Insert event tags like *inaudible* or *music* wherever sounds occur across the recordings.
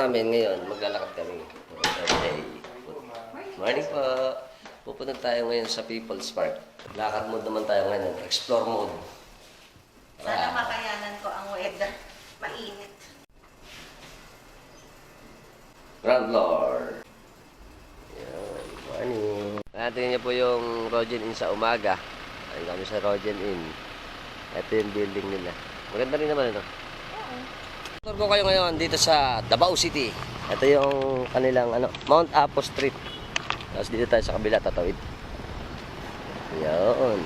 namin ngayon, maglalakad kami. Okay. Morning po. Pupunta tayo ngayon sa People's Park. Lakad mode naman tayo ngayon. Explore mode. Sana makayanan ko ang weather. Mainit. Ground floor. Yan. Morning. Natin niyo po yung Rogen Inn sa umaga. Ayun kami sa Rogen Inn. Ito yung building nila. Maganda rin naman ito. Tour ko kayo ngayon dito sa Davao City. Ito yung kanilang ano, Mount Apo Street. Tapos dito tayo sa kabila tatawid. Yun.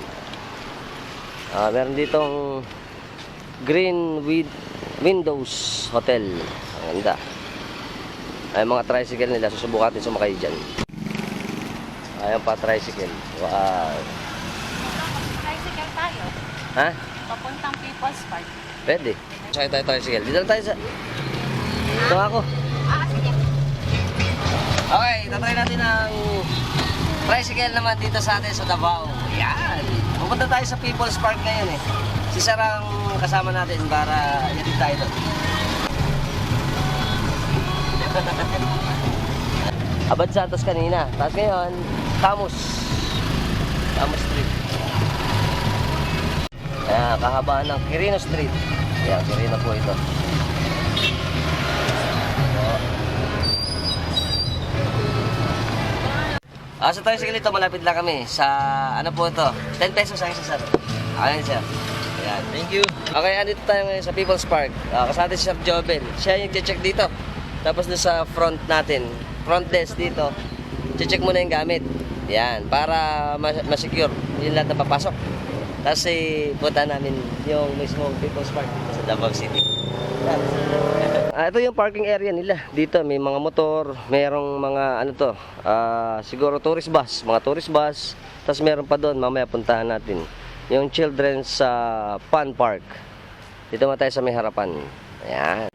Ah, meron ditong Green with Windows Hotel. Ang ganda. Ay mga tricycle nila, susubukan natin sumakay dyan. Ayan pa tricycle. Wow. Tricycle tayo. Ha? Papuntang People's Park. Pwede. Sakay tayo tricycle. Dito tayo sa... Ito ako. Ah. Okay, tatry natin ang tricycle naman dito sa atin sa Davao. Yan. Pupunta tayo sa People's Park ngayon eh. Si Sarang kasama natin para yatid tayo doon. *laughs* Abad Santos kanina. Tapos ngayon, Camus. Camus Street. Ayan, kahabaan ng Quirino Street. Ayan, Quirino po ito. Ah, sa tricycle ito, malapit lang kami. Sa, ano po ito? 10 pesos ang isa, sir. Ayan, sir. Ayan. Thank you. Okay, andito tayo ngayon sa People's Park. Uh, kasama natin si Sir Joven. Siya yung check dito. Tapos doon sa front natin, front desk dito, check muna yung gamit. Yan, para ma- ma-secure yung lahat na papasok. Tapos eh, punta namin yung mismo People's Park dito sa Davao City. Ah, ito yung parking area nila. Dito may mga motor, merong mga ano to, ah, siguro tourist bus, mga tourist bus. Tapos meron pa doon, mamaya puntahan natin. Yung children's sa fun park. Dito mo tayo sa may harapan. Ayan.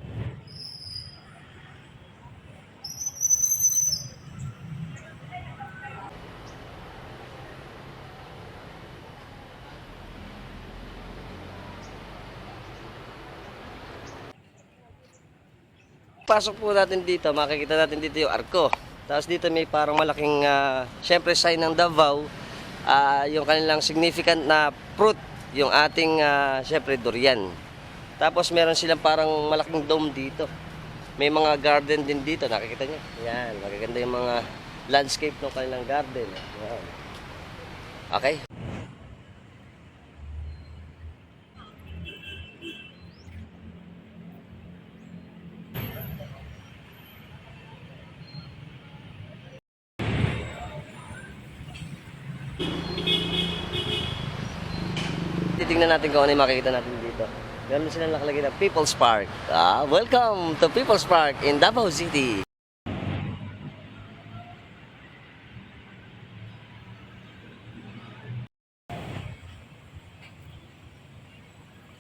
Pasok po natin dito, makikita natin dito yung arko. Tapos dito may parang malaking, ah, syempre sign ng Davao, ah, yung kanilang significant na fruit, yung ating, ah, syempre durian. Tapos meron silang parang malaking dome dito. May mga garden din dito, nakikita nyo. Yan, magaganda yung mga landscape ng kanilang garden. Yan. Okay? Titingnan natin kung ano yung makikita natin dito. Meron silang nakalagay na People's Park. Ah, welcome to People's Park in Davao City.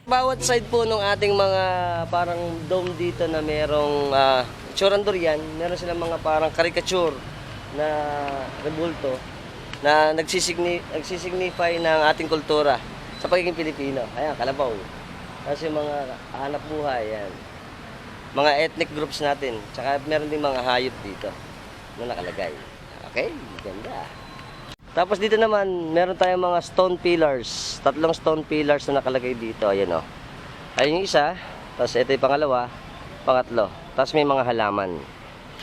Bawat side po ng ating mga parang dome dito na merong uh, durian, meron silang mga parang caricature na rebulto na nagsisigni, nagsisignify ng ating kultura sa pagiging Pilipino. Ayan, kalabaw. Tapos yung mga hanap buhay, yan. Mga ethnic groups natin. Tsaka meron din mga hayop dito na nakalagay. Okay, ganda. Tapos dito naman, meron tayong mga stone pillars. Tatlong stone pillars na nakalagay dito. Ayan o. Ayun yung isa. Tapos ito yung pangalawa. Pangatlo. Tapos may mga halaman.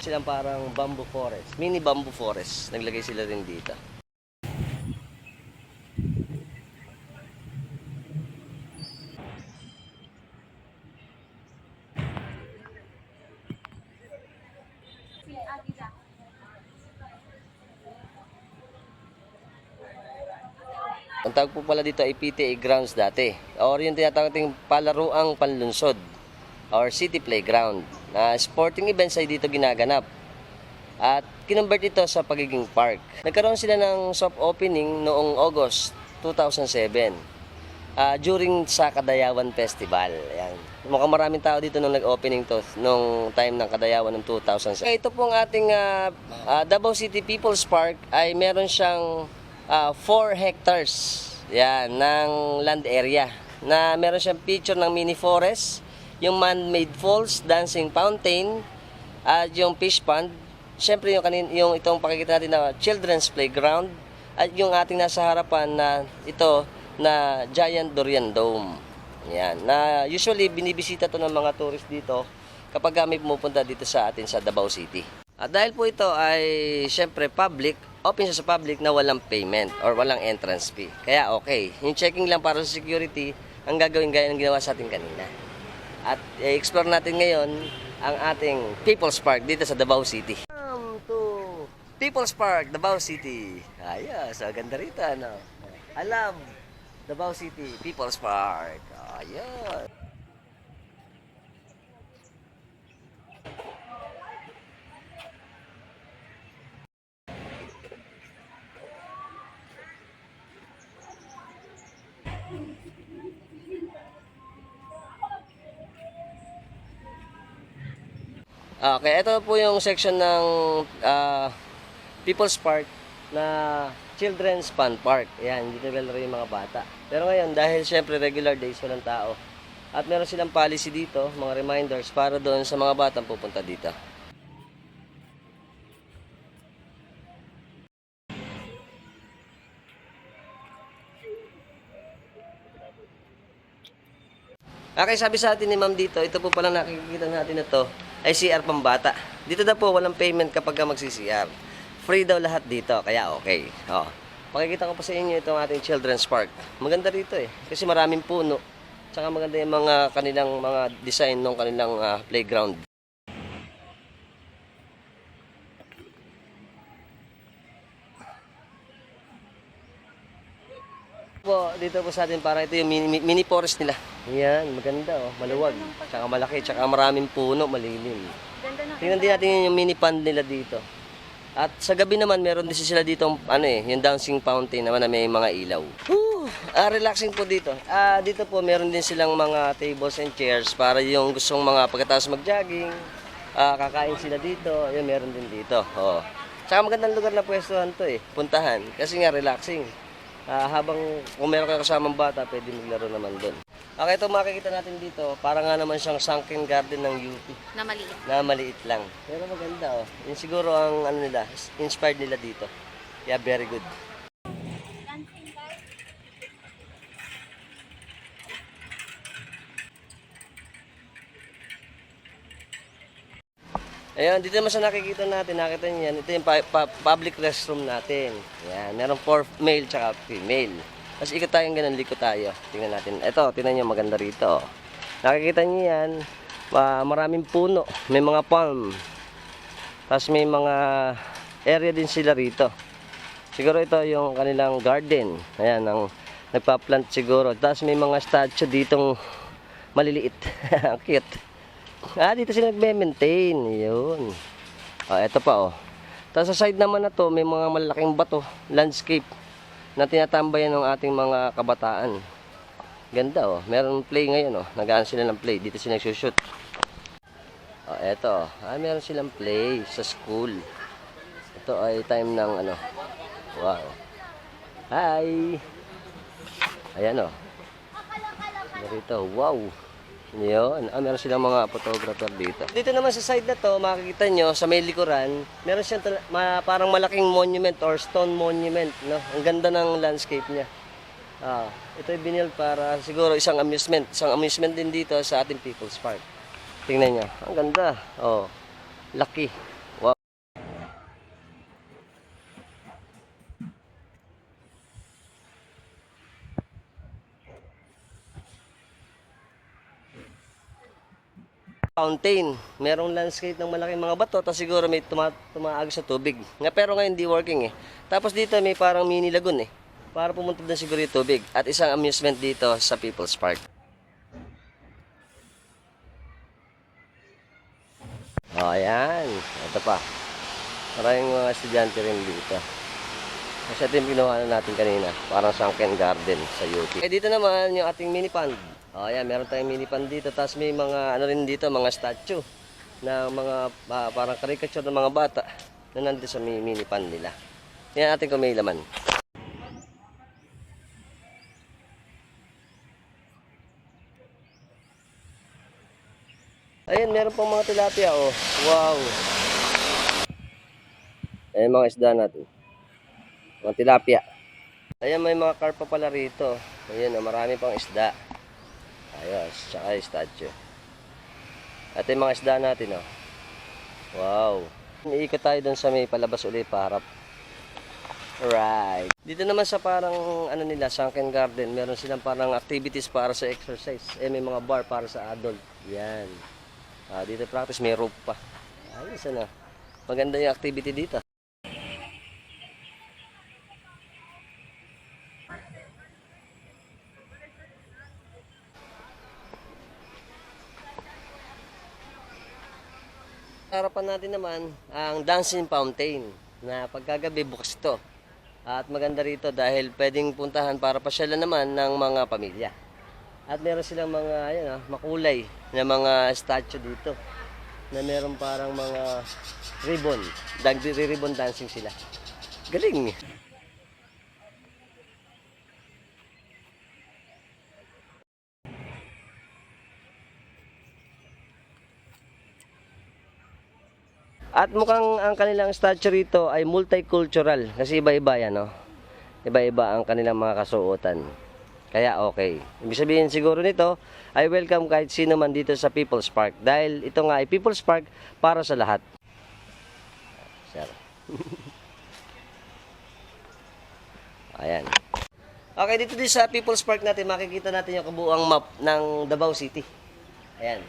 Silang parang bamboo forest. Mini bamboo forest. Naglagay sila rin dito. Ang tawag pala dito ay PTA grounds dati. Or yung tinatawag nating palaruang panlunsod or city playground. Na sporting events ay dito ginaganap. At kinonvert ito sa pagiging park. Nagkaroon sila ng soft opening noong August 2007. ah, during sa Kadayawan Festival. Ayan. Mukhang maraming tao dito nung nag-opening to nung time ng Kadayawan ng 2007. Ito pong ating ah, ah, Davao City People's Park ay meron siyang ah, 4 hectares yan, ng land area na meron siyang picture ng mini forest, yung man-made falls, dancing fountain, at yung fish pond. Siyempre yung, kanin, yung itong pakikita natin na children's playground at yung ating nasa harapan na ito na Giant Dorian Dome. Yan. Na usually binibisita to ng mga tourist dito kapag kami pumupunta dito sa atin sa Davao City. At dahil po ito ay syempre public, open siya sa public na walang payment or walang entrance fee. Kaya okay. Yung checking lang para sa security ang gagawin gaya ng ginawa sa atin kanina. At i-explore natin ngayon ang ating People's Park dito sa Davao City. Welcome to People's Park, Davao City. Ayos, ang ganda rito, ano? I love Davao City, People's Park. Ayos. Okay, ito po yung section ng ah, People's Park na Children's Fun Park. Ayan, dito naglalaro yung mga bata. Pero ngayon, dahil syempre regular days, walang tao. At meron silang policy dito, mga reminders para doon sa mga batang pupunta dito. Okay, sabi sa atin ni ma'am dito, ito po pala nakikita natin na to ay CR pambata. Dito daw po walang payment kapag ka magsi-CR. Free daw lahat dito, kaya okay. Oh. Pakikita ko po sa inyo itong ating children's park. Maganda rito eh, kasi maraming puno. Tsaka maganda yung mga kanilang mga design ng kanilang ah, playground. Po dito po sa atin para ito yung mini, mini forest nila. Yan, maganda oh, maluwag. Tsaka malaki, tsaka maraming puno, malilim. Tingnan din natin yung mini pond nila dito. At sa gabi naman, meron din sila dito, ano eh, yung dancing fountain naman na may mga ilaw. Whew, ah, relaxing po dito. Ah, dito po, meron din silang mga tables and chairs para yung gustong mga pagkatapos mag-jogging, ah, kakain sila dito, yun meron din dito. Oh. Tsaka magandang lugar na pwestuhan to eh, puntahan. Kasi nga relaxing. Ah, habang kung meron kang kasamang bata, pwede maglaro naman doon. Okay, ito makikita natin dito, para nga naman siyang sunken garden ng UP Na maliit. na maliit lang. Pero maganda oh. Yun siguro ang ano nila, inspired nila dito. Yeah, very good. Ayan, dito naman sa nakikita natin, nakita niyo yan, ito yung public restroom natin. Ayan, meron for male tsaka female. Tapos ikot tayong ganun, liko tayo. Tingnan natin. Ito, tingnan niyo, maganda rito. Nakikita niyo yan, ma- maraming puno, may mga palm. Tapos may mga area din sila rito. Siguro ito yung kanilang garden. Ayan, ang nagpa-plant siguro. Tapos may mga statue ditong maliliit. *laughs* Cute. Ah, dito sila nagme-maintain. Yun. Ah, ito pa oh. Tapos sa side naman na to, may mga malalaking bato, landscape na tinatambayan ng ating mga kabataan. Ganda oh. Meron play ngayon oh. Nagaan sila ng play. Dito sila nagsushoot. Oh, eto. Ah, meron silang play sa school. Ito ay time ng ano. Wow. Hi. Ayan oh. Dito, wow. Yun. Ah, meron silang mga photographer dito. Dito naman sa side na to, makikita nyo, sa may likuran, meron siyang ma- parang malaking monument or stone monument. No? Ang ganda ng landscape niya. Ah, ito ay binil para siguro isang amusement. Isang amusement din dito sa ating People's Park. Tingnan nyo. Ang ganda. Oh, laki. Wow. Fountain. Merong landscape ng malaking mga bato, tapos siguro may tuma tumaag sa tubig. Nga pero ngayon hindi working eh. Tapos dito may parang mini lagoon eh. Para pumunta din siguro yung tubig. At isang amusement dito sa People's Park. Oh, ayan. Ito pa. Maraming mga estudyante rin dito. Kasi ito yung ginawa na natin kanina. Parang sunken garden sa UP. Eh, dito naman yung ating mini pond. Oh, ayan. Meron tayong mini pond dito. Tapos may mga, ano rin dito, mga statue na mga ah, parang caricature ng mga bata na nandito sa mini, mini nila. Yan natin kung laman. Ayun, meron pang mga tilapia, oh. Wow. Ayun mga isda natin. Mga tilapia. Ayan, may mga carp pa pala rito. Ayun, oh, marami pang isda. Ayos, tsaka yung statue. At yung mga isda natin, oh. Wow. Iikot tayo dun sa may palabas ulit paharap. Right. Dito naman sa parang ano nila, sunken garden, meron silang parang activities para sa exercise. Eh may mga bar para sa adult. Yan. Ah, dito practice may rope pa. Ayos ano. Maganda yung activity dito. Harapan natin naman ang dancing fountain na pagkagabi bukas ito. At maganda rito dahil pwedeng puntahan para pasyalan naman ng mga pamilya. At meron silang mga ayan, ah, makulay na mga statue dito na meron parang mga ribbon. Dag ribbon dancing sila. Galing. At mukhang ang kanilang statue rito ay multicultural kasi iba-iba yan, no? Iba-iba ang kanilang mga kasuotan. Kaya okay. Ibig sabihin siguro nito, I welcome kahit sino man dito sa People's Park dahil ito nga ay People's Park para sa lahat. Sir. *laughs* Ayan. Okay, dito din sa People's Park natin, makikita natin yung kabuuang map ng Davao City. Ayan.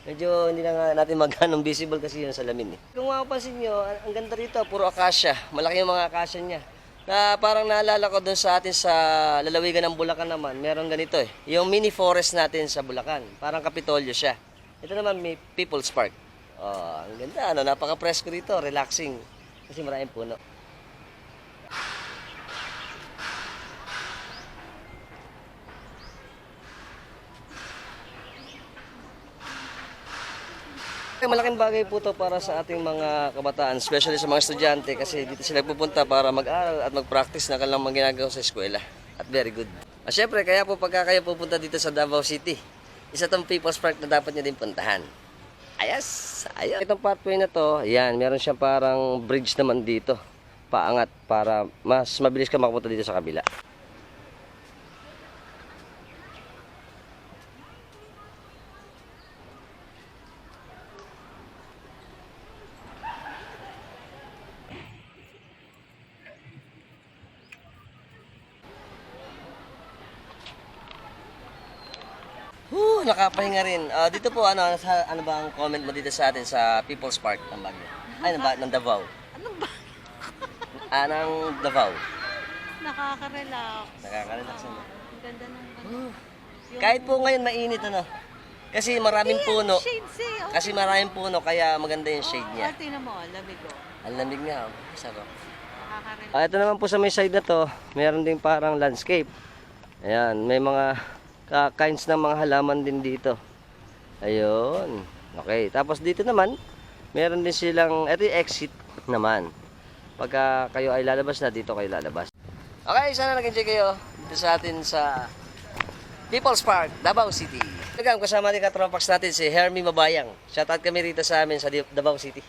Medyo hindi na nga natin maghanong visible kasi yung salamin eh. Kung mapapansin nyo, ang ganda rito, puro akasya. Malaki yung mga akasya niya. Na parang naalala ko doon sa atin sa lalawigan ng Bulacan naman, meron ganito eh. Yung mini forest natin sa Bulacan. Parang kapitolyo siya. Ito naman may People's Park. Oh, ang ganda, ano, napaka-presko rito, relaxing. Kasi maraming puno. Malaking bagay po to para sa ating mga kabataan, especially sa mga estudyante kasi dito sila pupunta para mag-aral at mag-practice na kanilang mga ginagawa sa eskwela. At very good. At syempre, kaya po pagka kayo pupunta dito sa Davao City, isa tong People's Park na dapat nyo din puntahan. Ayos! Ayos! Itong pathway na to, yan, meron siyang parang bridge naman dito. Paangat para mas mabilis ka makapunta dito sa kabila. Nakapahinga rin. Ah, dito po, ano, sa, ano ba ang comment mo dito sa atin sa People's Park ng Baguio? Ay, ng, Ba- ng Davao. Ano ba? Ah, ng Davao. Nakaka-relax. Nakaka-relax ano. Ang ganda ng ano. Kahit po ngayon mainit, ano. Kasi maraming puno. Shades eh. Oh. Kasi maraming puno, kaya maganda yung shade niya. Ah, tingnan mo, lamig ko. Ang lamig nga, oh. Sarap. Nakaka-relax. Ah, ito naman po sa may side na to, meron ding parang landscape. Ayan, may mga ka- kinds ng mga halaman din dito. Ayun. Okay, tapos dito naman, meron din silang, ito yung exit naman. Pagka kayo ay lalabas na, dito kayo lalabas. Okay, sana nag-enjoy kayo dito sa atin sa People's Park, Davao City. Nagam kasama ni katropax natin si Hermie Mabayang. Shoutout kami rito sa amin sa Davao City.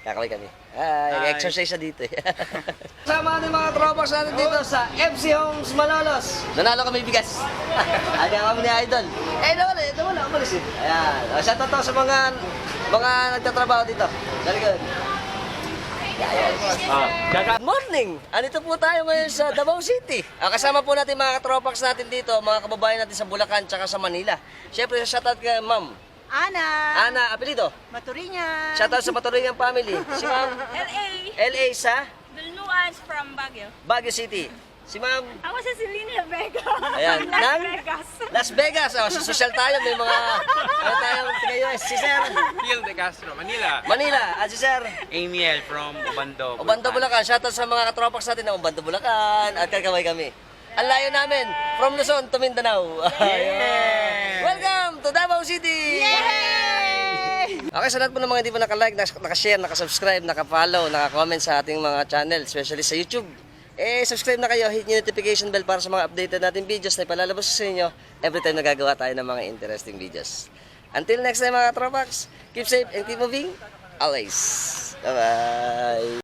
Kakaway kami. Ay, exercise na dito. eh. *laughs* Kasama natin mga tropax natin dito sa FC Homes Malolos. Nanalo kami bigas. *laughs* Ayaw kami ni Idol. Eh, nawala, eh, nawala, umalis eh. Ayan. O, Shoutout to sa mga mga nagtatrabaho dito. Very good. Good morning! Andito po tayo ngayon sa Davao City. Ah, kasama po natin mga katropax natin dito, mga kababayan natin sa Bulacan tsaka sa Manila. Siyempre, shoutout kay Ma'am. Ana! Ana, apelido. Maturinya! Shoutout sa Patuloyang Family. Si Ma'am LA, LA sa Dulnuans from Baguio. Baguio City. Si Ma'am Ako sa Selena Vega. Ayan, *laughs* Las ng Vegas. Las Vegas. Oh, sa social tayo, may mga ano tayong taga-US. Si Sir Phil de Castro, Manila. Manila. At si Sir Amiel from Ubando. Ubando Bulacan. Shoutout sa mga katropax natin ng Ubando Bulacan. At kakaway kami. Ang layo namin, from Luzon to Mindanao. *laughs* Ayun. Welcome to Davao City! Okay, sa lahat po ng mga hindi pa nakalike, nak- nakashare, nakasubscribe, nakafollow, nakakomment sa ating mga channel, especially sa YouTube. Eh, subscribe na kayo, hit yung notification bell para sa mga updated natin videos na ipalalabas sa inyo every time nagagawa tayo ng mga interesting videos. Until next time mga tropax, keep safe and keep moving always. Bye-bye!